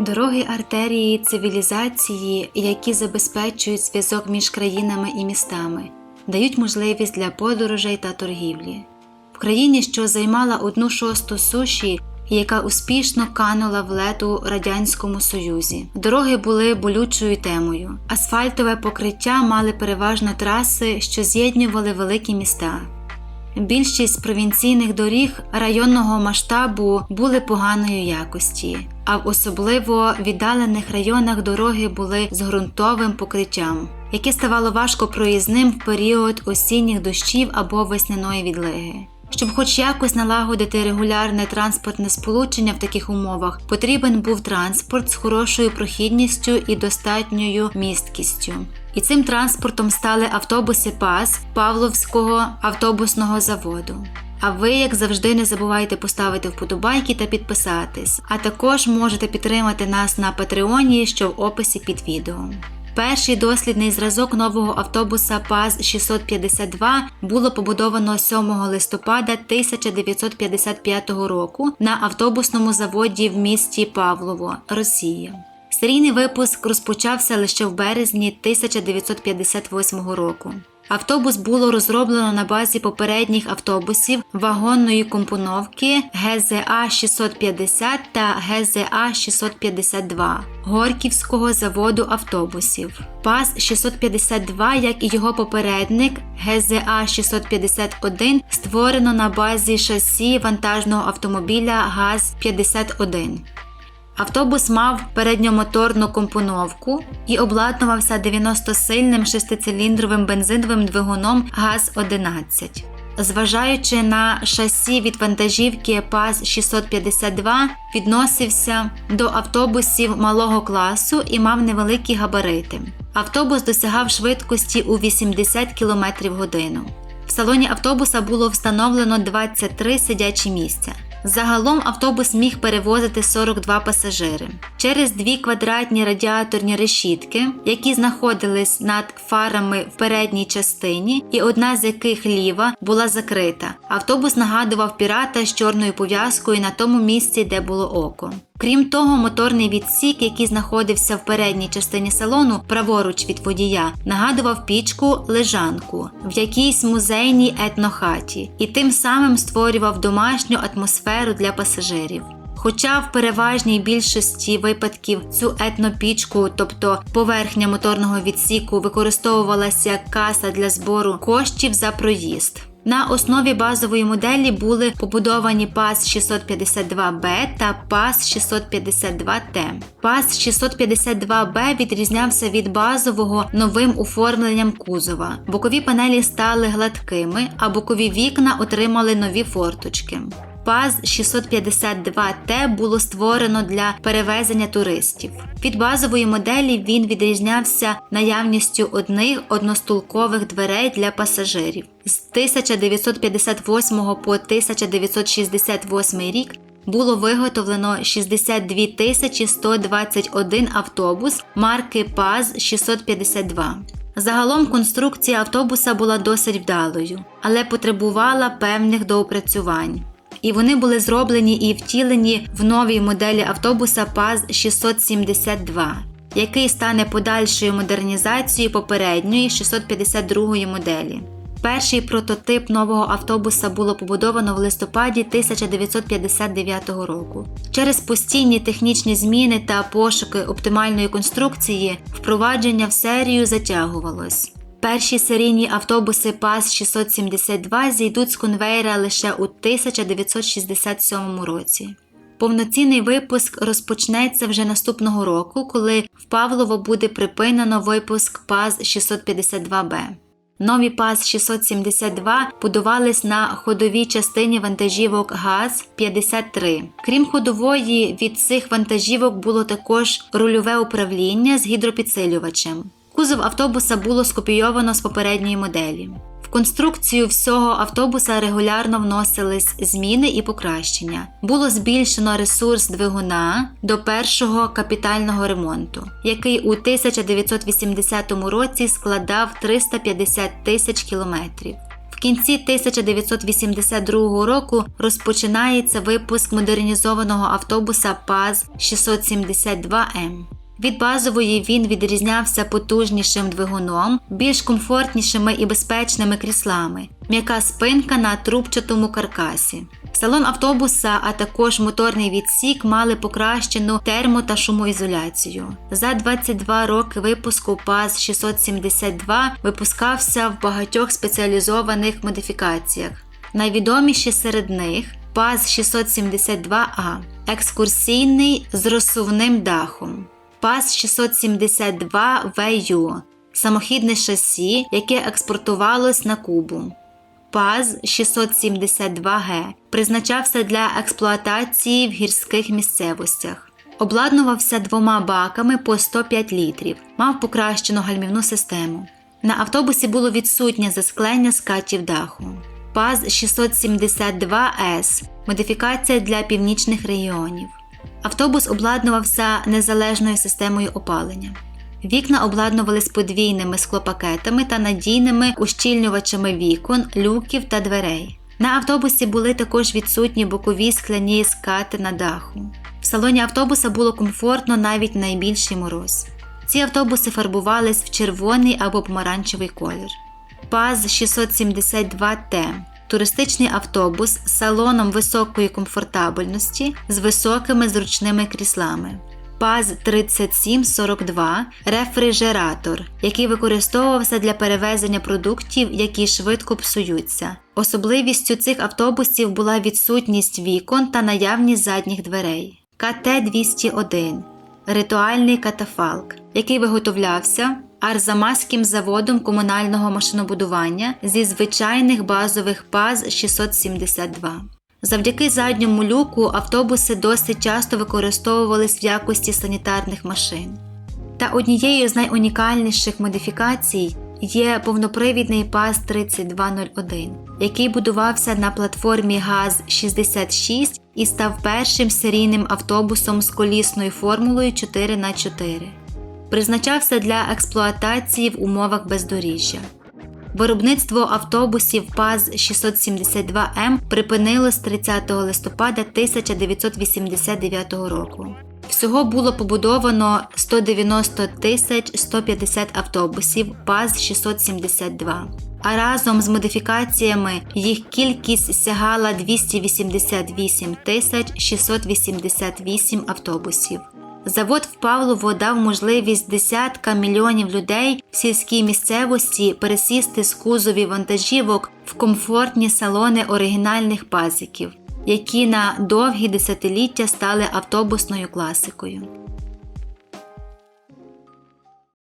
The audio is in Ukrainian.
Дороги артерії цивілізації, які забезпечують зв'язок між країнами і містами, дають можливість для подорожей та торгівлі. В країні, що займала одну шосту суші, яка успішно канула в лету Радянському Союзі. Дороги були болючою темою. Асфальтове покриття мали переважно траси, що з'єднували великі міста. Більшість провінційних доріг районного масштабу були поганої якості, а в особливо віддалених районах дороги були з ґрунтовим покриттям, яке ставало важко проїзним в період осінніх дощів або весняної відлиги. Щоб хоч якось налагодити регулярне транспортне сполучення в таких умовах, потрібен був транспорт з хорошою прохідністю і достатньою місткістю. І цим транспортом стали автобуси ПАС Павловського автобусного заводу. А ви, як завжди, не забувайте поставити вподобайки та підписатись, а також можете підтримати нас на Патреоні, що в описі під відео. Перший дослідний зразок нового автобуса ПАЗ 652 було побудовано 7 листопада 1955 року на автобусному заводі в місті Павлово, Росія. Серійний випуск розпочався лише в березні 1958 року. Автобус було розроблено на базі попередніх автобусів вагонної компоновки ГЗА 650 та ГЗА 652 Горківського заводу автобусів. ПАЗ 652, як і його попередник ГЗА 651, створено на базі шасі вантажного автомобіля ГАЗ-51. Автобус мав передньомоторну компоновку і обладнувався 90-сильним шестициліндровим бензиновим двигуном ГАЗ-11. Зважаючи на шасі від вантажівки ПАЗ 652, відносився до автобусів малого класу і мав невеликі габарити. Автобус досягав швидкості у 80 км годину. В салоні автобуса було встановлено 23 сидячі місця. Загалом автобус міг перевозити 42 пасажири. Через дві квадратні радіаторні решітки, які знаходились над фарами в передній частині, і одна з яких ліва була закрита. Автобус нагадував пірата з чорною пов'язкою на тому місці, де було око. Крім того, моторний відсік, який знаходився в передній частині салону, праворуч від водія, нагадував пічку лежанку в якійсь музейній етнохаті і тим самим створював домашню атмосферу для пасажирів. Хоча в переважній більшості випадків цю етнопічку, тобто поверхня моторного відсіку, використовувалася як каса для збору коштів за проїзд. На основі базової моделі були побудовані пас 652Б та пас 652Т. Пас 652Б відрізнявся від базового новим оформленням кузова. Бокові панелі стали гладкими, а бокові вікна отримали нові форточки. ПАЗ 652Т було створено для перевезення туристів. Від базової моделі він відрізнявся наявністю одних одностулкових дверей для пасажирів. З 1958 по 1968 рік було виготовлено 62 121 автобус марки ПАЗ 652. Загалом конструкція автобуса була досить вдалою, але потребувала певних доопрацювань. І вони були зроблені і втілені в новій моделі автобуса ПАЗ 672, який стане подальшою модернізацією попередньої 652 моделі. Перший прототип нового автобуса було побудовано в листопаді 1959 року. Через постійні технічні зміни та пошуки оптимальної конструкції впровадження в серію затягувалось. Перші серійні автобуси ПАЗ 672 зійдуть з конвейера лише у 1967 році. Повноцінний випуск розпочнеться вже наступного року, коли в Павлово буде припинено випуск ПАЗ 652Б. Нові ПАЗ 672 будувались на ходовій частині вантажівок ГАЗ-53. Крім ходової, від цих вантажівок було також рульове управління з гідропідсилювачем. Кузов автобуса було скопійовано з попередньої моделі. В конструкцію всього автобуса регулярно вносились зміни і покращення. Було збільшено ресурс двигуна до першого капітального ремонту, який у 1980 році складав 350 тисяч кілометрів. В кінці 1982 року розпочинається випуск модернізованого автобуса ПАЗ 672М. Від базової він відрізнявся потужнішим двигуном, більш комфортнішими і безпечними кріслами, м'яка спинка на трубчатому каркасі. Салон автобуса, а також моторний відсік мали покращену термо та шумоізоляцію. За 22 роки випуску ПАЗ 672 випускався в багатьох спеціалізованих модифікаціях. Найвідоміші серед них ПАЗ 672А, екскурсійний з розсувним дахом. ПАЗ 672 ВЮ самохідне шасі, яке експортувалось на Кубу. ПАЗ 672Г призначався для експлуатації в гірських місцевостях. Обладнувався двома баками по 105 літрів, мав покращену гальмівну систему. На автобусі було відсутнє засклення скатів даху. ПАЗ 672С модифікація для північних регіонів. Автобус обладнувався незалежною системою опалення. Вікна обладнувались подвійними склопакетами та надійними ущільнювачами вікон, люків та дверей. На автобусі були також відсутні бокові скляні скати на даху. В салоні автобуса було комфортно навіть найбільший мороз. Ці автобуси фарбувались в червоний або помаранчевий колір. ПАЗ 672Т туристичний автобус з салоном високої комфортабельності з високими зручними кріслами. ПАЗ 3742 рефрижератор, який використовувався для перевезення продуктів, які швидко псуються. Особливістю цих автобусів була відсутність вікон та наявність задніх дверей. КТ-201 ритуальний катафалк, який виготовлявся Арзамаським заводом комунального машинобудування зі звичайних базових ПАЗ 672. Завдяки задньому люку автобуси досить часто використовувались в якості санітарних машин. Та однією з найунікальніших модифікацій є повнопривідний ПАЗ 3201, який будувався на платформі ГАЗ-66 і став першим серійним автобусом з колісною формулою 4х4. Призначався для експлуатації в умовах бездоріжжя. Виробництво автобусів ПАЗ 672М припинилось 30 листопада 1989 року. Всього було побудовано 190 тисяч 150 автобусів ПАЗ 672, а разом з модифікаціями їх кількість сягала 288 тисяч 688 автобусів. Завод в Павлово дав можливість десятка мільйонів людей в сільській місцевості пересісти з кузові вантажівок в комфортні салони оригінальних пазиків, які на довгі десятиліття стали автобусною класикою.